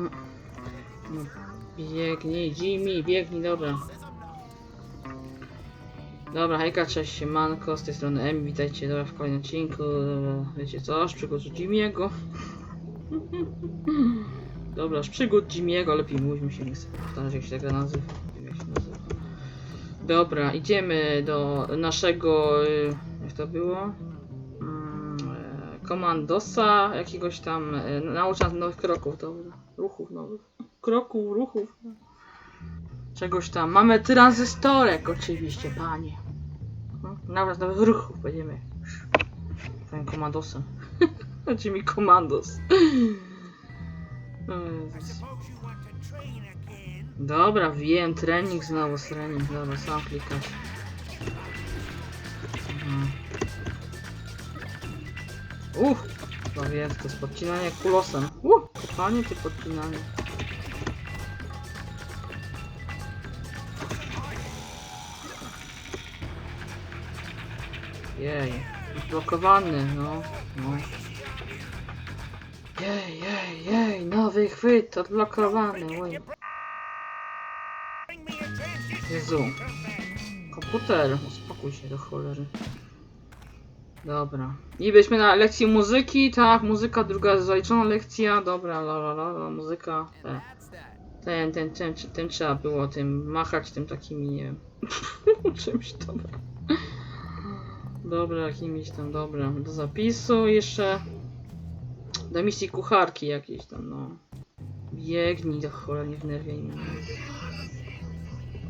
Mm. Biegnij, Jimmy, biegnij, dobra. Dobra, hejka, cześć, siemanko, z tej strony M, witajcie dobra, w kolejnym odcinku, dobra, wiecie co, z przygód Jimmy'ego. Dobra, z przygód Jimmy'ego, lepiej mówmy się, nie chcę powtarzać jak się ta gra nazywa. Jak się nazywa. Dobra, idziemy do naszego, y, jak to było? E, Komandosa, jakiegoś tam, e, naucza nowych kroków, dobra, ruchów nowych. Kroków, ruchów. Czegoś tam. Mamy tranzystorek oczywiście, panie. No, Nawet nowych ruchów będziemy. Twoim komandosem. Znaczy mi komandos. Jezus. Dobra, wiem, trening znowu, trening, dobra, sam klikać. Mhm. Uff, to jest, to jest podcinanie kulosem. Uff, kopanie czy podcinanie? Jej, blokowany, no, no. Jej, jej, jej, nowy chwyt, odblokowany, oj. Jezu. Komputer, uspokój się do cholery. Dobra. I byliśmy na lekcji muzyki, tak, muzyka, druga zaliczona lekcja, dobra, la la la, la muzyka. Te. Ten, ten, ten, ten, ten trzeba było tym machać tym takimi, nie wiem. Czymś dobra. Dobra, jakimiś tam, dobra. Do zapisu jeszcze. Do misji kucharki jakiejś tam, no. Biegnij do cholery, nie wnerwiaj mnie.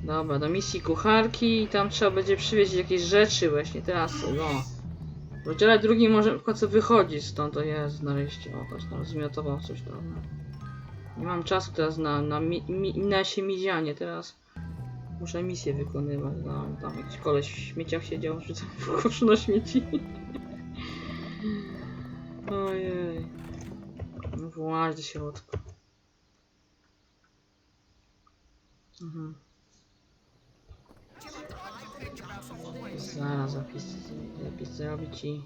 Dobra, do misji kucharki i tam trzeba będzie przywieźć jakieś rzeczy właśnie teraz, no. W rozdziale drugim może w końcu wychodzić stąd, to jest nareszcie, o, ktoś tam zmiotował coś tam. no. Nie mam czasu teraz na, na, mi, mi, na się mizianie, teraz muszę misję wykonywać, no, tam jakiś koleś w śmieciach siedział, rzucał w koszu na śmieci. Ojej. No właź do środka. Mhm. Zaraz zapis, zapis zrobić i...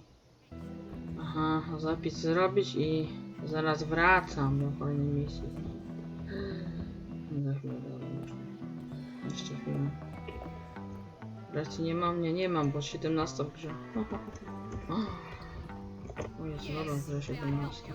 Aha, zapis zrobić i zaraz wracam do kolejnej misji. Za chwilę. Jeszcze chwilę. Wreszcie nie mam, nie, nie mam, bo 17 w grze. O Jezu, dobra, że 17.